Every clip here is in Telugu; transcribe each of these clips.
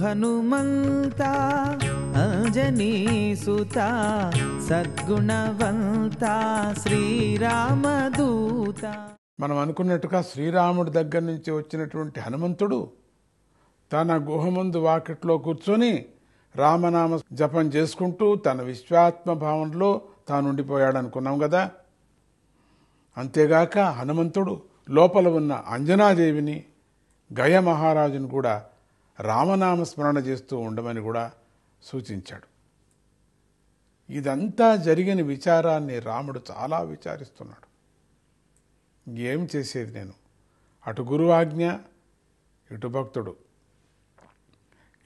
హనుమంత అంజనీసుత సద్గుణవంత శ్రీరామదూత. మనం అనుకున్నట్టుగా శ్రీరాముడి దగ్గర నుంచి వచ్చినటువంటి హనుమంతుడు తన గుహముందు వాకిట్లో కూర్చొని రామనామ జపం చేసుకుంటూ తన విశ్వాత్మ భావనలో తాను ఉండిపోయాడు అనుకున్నాం కదా అంతేగాక హనుమంతుడు లోపల ఉన్న అంజనాదేవిని గయ మహారాజును కూడా రామనామ స్మరణ చేస్తూ ఉండమని కూడా సూచించాడు. ఇదంతా జరిగిన విచారాన్ని రాముడు చాలా విచారిస్తున్నాడు. ఏం చేసేది నేను? అటు గురువాజ్ఞ ఇటు భక్తుడు.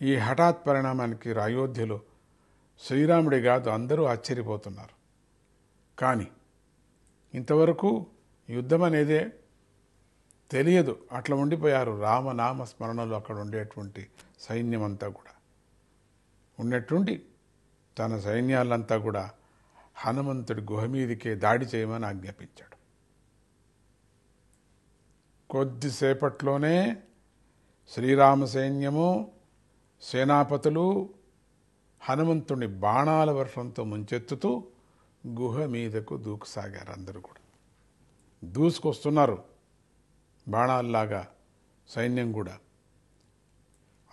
ఈ హఠాత్ పరిణామానికి అయోధ్యలో శ్రీరాముడి కాదు అందరూ ఆశ్చర్యపోతున్నారు. కానీ ఇంతవరకు యుద్ధం అనేదే తెలియదు. అట్లా ఉండిపోయారు. రామనామ స్మరణలో అక్కడ ఉండేటువంటి సైన్యం అంతా కూడా. ఉన్నట్టుండి తన సైన్యాలంతా కూడా హనుమంతుడి గుహ మీదికే దాడి చేయమని ఆజ్ఞాపించాడు. కొద్దిసేపట్లోనే శ్రీరామ సైన్యము సేనాపతులు హనుమంతుని బాణాల వర్షంతో ముంచెత్తుతూ గుహ మీదకు దూకుసాగారు అందరూ కూడా. దూసుకొస్తున్నారు. బాణాల్లాగా సైన్యం కూడా.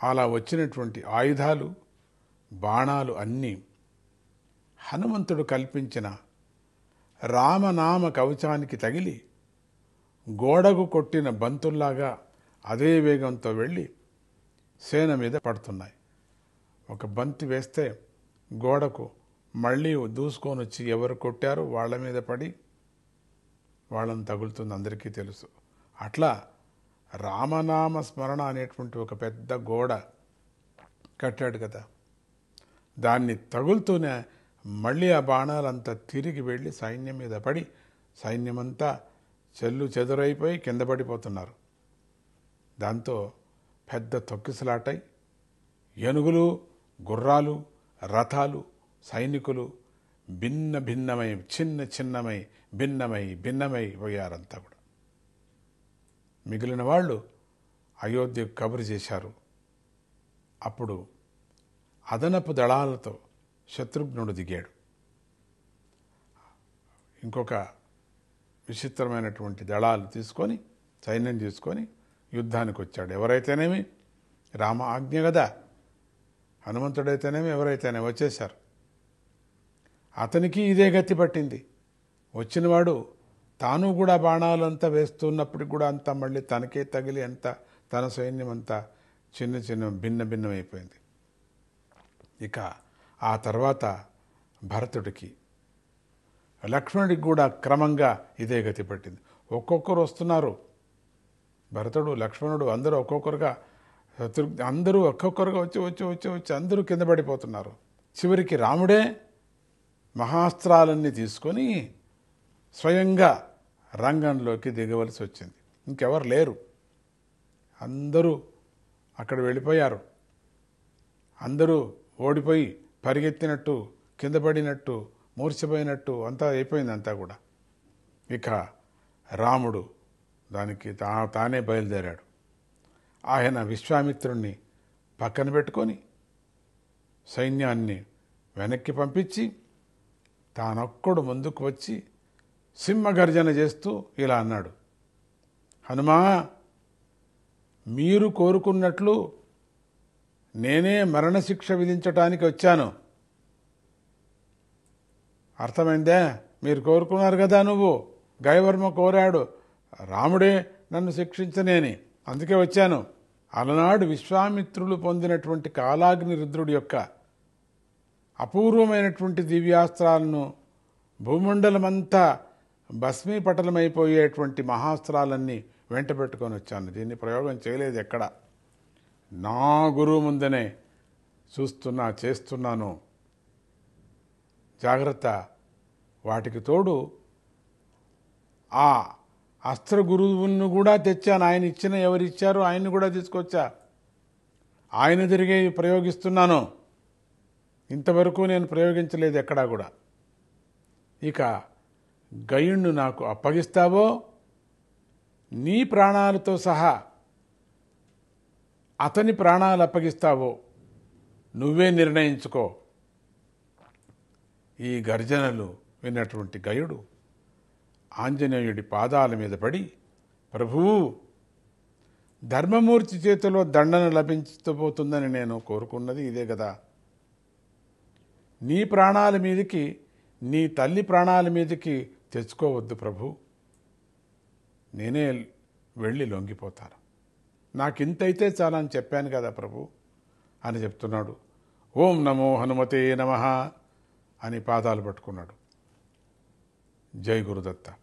అలా వచ్చినటువంటి ఆయుధాలు బాణాలు అన్నీ హనుమంతుడు కల్పించిన రామనామ కవచానికి తగిలి గోడకు కొట్టిన బంతుల్లాగా అదే వేగంతో వెళ్ళి సేన మీద పడుతున్నాయి. ఒక బంతి వేస్తే గోడకు మళ్ళీ దూసుకొని వచ్చి ఎవరు కొట్టారో వాళ్ళ మీద పడి వాళ్ళని తగులుతుంది అందరికీ తెలుసు. అట్లా రామనామ స్మరణ అనేటువంటి ఒక పెద్ద గోడ కట్టాడు కదా. దాన్ని తగులుతూనే మళ్ళీ ఆ బాణాలంతా తిరిగి వెళ్ళి సైన్యం మీద పడి సైన్యమంతా చెల్లు చెదురైపోయి కింద పడిపోతున్నారు. దాంతో పెద్ద తొక్కిసలాటై ఏనుగులు గుర్రాలు రథాలు సైనికులు భిన్న భిన్నమై చిన్న చిన్నమై భిన్నమై భిన్నమై పోయారంతా కూడా. మిగిలిన వాళ్ళు అయోధ్యకు కబురు చేశారు. అప్పుడు అదనపు దళాలతో శత్రుఘ్నుడు దిగాడు. ఇంకొక విచిత్రమైనటువంటి దళాలు తీసుకొని సైన్యం తీసుకొని యుద్ధానికి వచ్చాడు. ఎవరైతేనేమి? రామ ఆజ్ఞ కదా. హనుమంతుడైతేనేమి? ఎవరైతేనే వచ్చేశారు. అతనికి ఇదే గతి పట్టింది. వచ్చినవాడు తాను కూడా బాణాలంతా వేస్తున్నప్పటికి కూడా అంతా మళ్ళీ తనకే తగిలి అంతా తన సైన్యం అంతా చిన్న చిన్న భిన్న భిన్నమైపోయింది. ఇక ఆ తర్వాత భరతుడికి లక్ష్మణుడికి కూడా క్రమంగా ఇదే గతి పట్టింది. ఒక్కొక్కరు వస్తున్నారు. భరతుడు లక్ష్మణుడు అందరూ ఒక్కొక్కరుగా శత్రు అందరూ ఒక్కొక్కరుగా వచ్చి వచ్చి వచ్చి వచ్చి అందరూ కింద పడిపోతున్నారు. చివరికి రాముడే మహాస్త్రాలన్నీ తీసుకొని స్వయంగా రంగంలోకి దిగవలసి వచ్చింది. ఇంకెవరు లేరు. అందరూ అక్కడ వెళ్ళిపోయారు. అందరూ ఓడిపోయి పరిగెత్తినట్టు కింద పడినట్టు మూర్చిపోయినట్టు అంతా అయిపోయింది అంతా కూడా. ఇక రాముడు దానికి తా తానే బయలుదేరాడు. ఆయన విశ్వామిత్రుణ్ణి పక్కన పెట్టుకొని సైన్యాన్ని వెనక్కి పంపించి తానొక్కడు ముందుకు వచ్చి సింహగర్జన చేస్తూ ఇలా అన్నాడు. హనుమా మీరు కోరుకున్నట్లు నేనే మరణశిక్ష విధించటానికి వచ్చాను. అర్థమైందే? మీరు కోరుకున్నారు కదా నువ్వు. గయవర్మ కోరాడు రాముడే నన్ను శిక్షించనేని అందుకే వచ్చాను. అలనాడు విశ్వామిత్రులు పొందినటువంటి కాలాగ్ని రుద్రుడి యొక్క అపూర్వమైనటువంటి దివ్యాస్త్రాలను భూమండలమంతా భస్మీపటలమైపోయేటువంటి మహాస్త్రాలన్నీ వెంట పెట్టుకొని వచ్చాను. దీన్ని ప్రయోగం చేయలేదు ఎక్కడ. నా గురువు ముందనే చూస్తున్నా చేస్తున్నాను. జాగ్రత్త. వాటికి తోడు ఆ అస్త్ర గురువును కూడా తెచ్చాను. ఆయన ఇచ్చిన ఎవరు ఇచ్చారో ఆయన్ని కూడా తీసుకొచ్చా. ఆయన తిరిగే ప్రయోగిస్తున్నాను. ఇంతవరకు నేను ప్రయోగించలేదు ఎక్కడా కూడా. ఇక గయుణ్ణు నాకు అప్పగిస్తావో నీ ప్రాణాలతో సహా అతని ప్రాణాలు అప్పగిస్తావో నువ్వే నిర్ణయించుకో. ఈ గర్జనలు విన్నటువంటి గయుడు ఆంజనేయుడి పాదాల మీద పడి ప్రభువు ధర్మమూర్తి చేతిలో దండన లభించబోతుందని నేను కోరుకున్నది ఇదే కదా. నీ ప్రాణాల మీదకి నీ తల్లి ప్రాణాల మీదకి తెచ్చుకోవద్దు ప్రభు. నేనే వెళ్ళి లొంగిపోతాను. నాకింతైతే చాలా అని చెప్పాను కదా ప్రభు. అని చెప్తున్నాడు. ఓం నమో హనుమతే నమ అని పాదాలు పట్టుకున్నాడు. జై గురుదత్త.